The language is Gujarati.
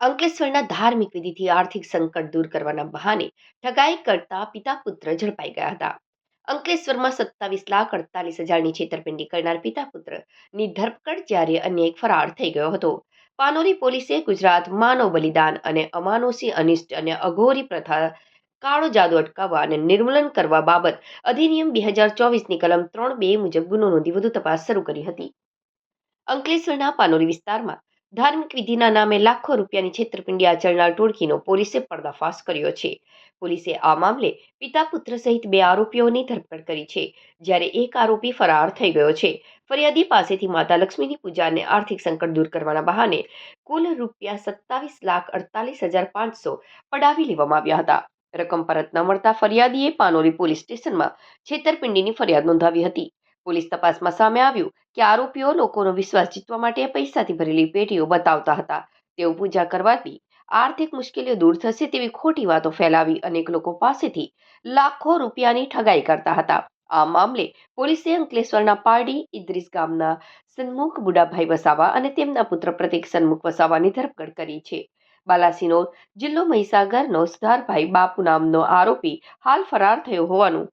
અંકલેશ્વરના ધાર્મિક વિધિથી આર્થિક સંકટ દૂર કરવાના બહાને ઠગાઈ કરતા પિતા પુત્ર ઝડપાઈ ગયા હતા. અંકલેશ્વરમાં સત્તાવીસ લાખ અડતાલીસ હજારની છેતરપિંડી કરનાર પિતા પુત્રની ધરપકડ જ્યારે અન્ય એક ફરાર થઈ ગયો હતો. પાનોરી પોલીસે ગુજરાત માનવ બલિદાન અને અમાનુષી અનિષ્ટ અને અઘોરી પ્રથા કાળો જાદુ અટકાવવા અને નિર્મૂલન કરવા બાબત અધિનિયમ બે હજાર ચોવીસની કલમ ત્રણ બે મુજબ ગુનો નોંધી વધુ તપાસ શરૂ કરી હતી. અંકલેશ્વરના પાનોરી વિસ્તારમાં ધાર્મિક વિધિના નામે લાખો રૂપિયાની છેતરપિંડી આચરનાર ટોળકીનો પોલીસે પર્દાફાશ કર્યો છે. પોલીસે આ મામલે પિતા પુત્ર સહિત બે આરોપીઓની ધરપકડ કરી છે, જ્યારે એક આરોપી ફરાર થઈ ગયો છે. ફરિયાદી પાસેથી માતા લક્ષ્મીની પૂજા અને આર્થિક સંકટ દૂર કરવાના બહાને કુલ રૂપિયા સત્તાવીસ લાખ અડતાલીસ હજાર પાંચસો પડાવી લેવામાં આવ્યા હતા. રકમ પરત ન મળતા ફરિયાદીએ પાનોરી પોલીસ સ્ટેશનમાં છેતરપિંડીની ફરિયાદ નોંધાવી હતી. પોલીસ તપાસમાં સામે આવ્યું કે આરોપીઓ લોકોનો વિશ્વાસ જીતવા માટે પૈસાથી ભરેલી પેટીઓ બતાવતા હતા. તેઓ પૂજા કરવાથી આર્થિક મુશ્કેલીઓ દૂર થશે તેવી ખોટી વાતો ફેલાવી અનેક લોકો પાસેથી લાખો રૂપિયાની ઠગાઈ કરતા હતા. આ મામલે પોલીસે અંકલેશ્વરના પારડી, ઇદ્રીસ ગામના સન્મુખ બુડાભાઈ વસાવા અને તેમના પુત્ર પ્રતિક સન્મુખ વસાવાની ધરપકડ કરી છે. બાલાસિનોર જિલ્લો મહીસાગરનો સુધારભાઈ બાપુ નામનો આરોપી હાલ ફરાર થયો હોવાનું